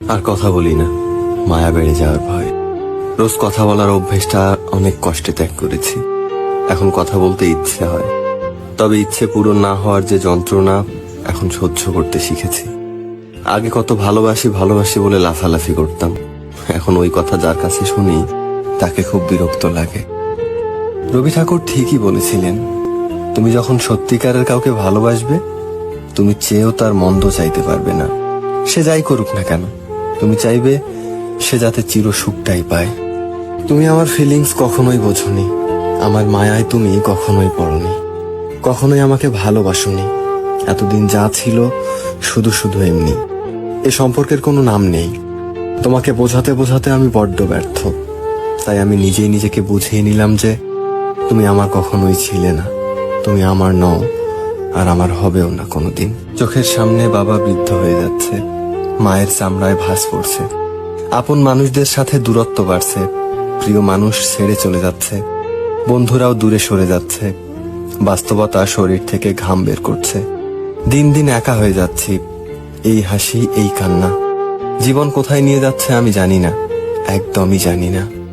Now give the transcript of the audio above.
আর কথা বলি না। মায়া বেড়ে যাওয়ার ভয়। রোজ কথা বলার অভ্যেসটা অনেক কষ্টে ত্যাগ করেছি। এখন কথা বলতে ইচ্ছে হয়। তবে ইচ্ছে পূরণ না হওয়ার যে যন্ত্রণা এখন সহ্য করতে শিখেছি। আগে কত ভালোবাসি ভালোবাসি বলে লাফালাফি করতাম। এখন ওই কথা যার কাছে শুনি, তাকে খুব বিরক্ত লাগে। রবি ঠাকুর ঠিকই বলেছিলেন, তুমি যখন সত্যিকারের কাউকে ভালোবাসবে, তুমি চেয়েও তার মন্দ চাইতে পারবে না। সে যাই করুক না কেন তুমি চাইবে সে যাতে চির সুখটাই পায়। তুমি আমার ফিলিংস কখনোই বোঝনি। আমার মায়ায় তুমি কখনোই পড়নি। কখনোই আমাকে ভালোবাসনি। এতদিন যা ছিল শুধু শুধু এমনি। এ সম্পর্কের কোনো নাম নেই। তোমাকে বোঝাতে বোঝাতে আমি বড্ড ব্যর্থ। তাই আমি নিজেই নিজেকে বুঝিয়ে নিলাম যে তুমি আমার কখনোই ছিলে না। তুমি আমার নও, আর আমার হবেও না কোনোদিন। চোখের সামনে বাবা বৃদ্ধ হয়ে যাচ্ছে। মায়ের চামড়ায় ভাস পড়ছে। আপন মানুষদের সাথে দূরত্ব বাড়ছে। প্রিয় মানুষ ছেড়ে চলে যাচ্ছে। বন্ধুরাও দূরে সরে যাচ্ছে। বাস্তবতা শরীর থেকে ঘাম বের করছে। দিন দিন একা হয়ে যাচ্ছি। এই হাসি, এই কান্না। জীবন কোথায় নিয়ে যাচ্ছে আমি জানি না। একদমই জানি না।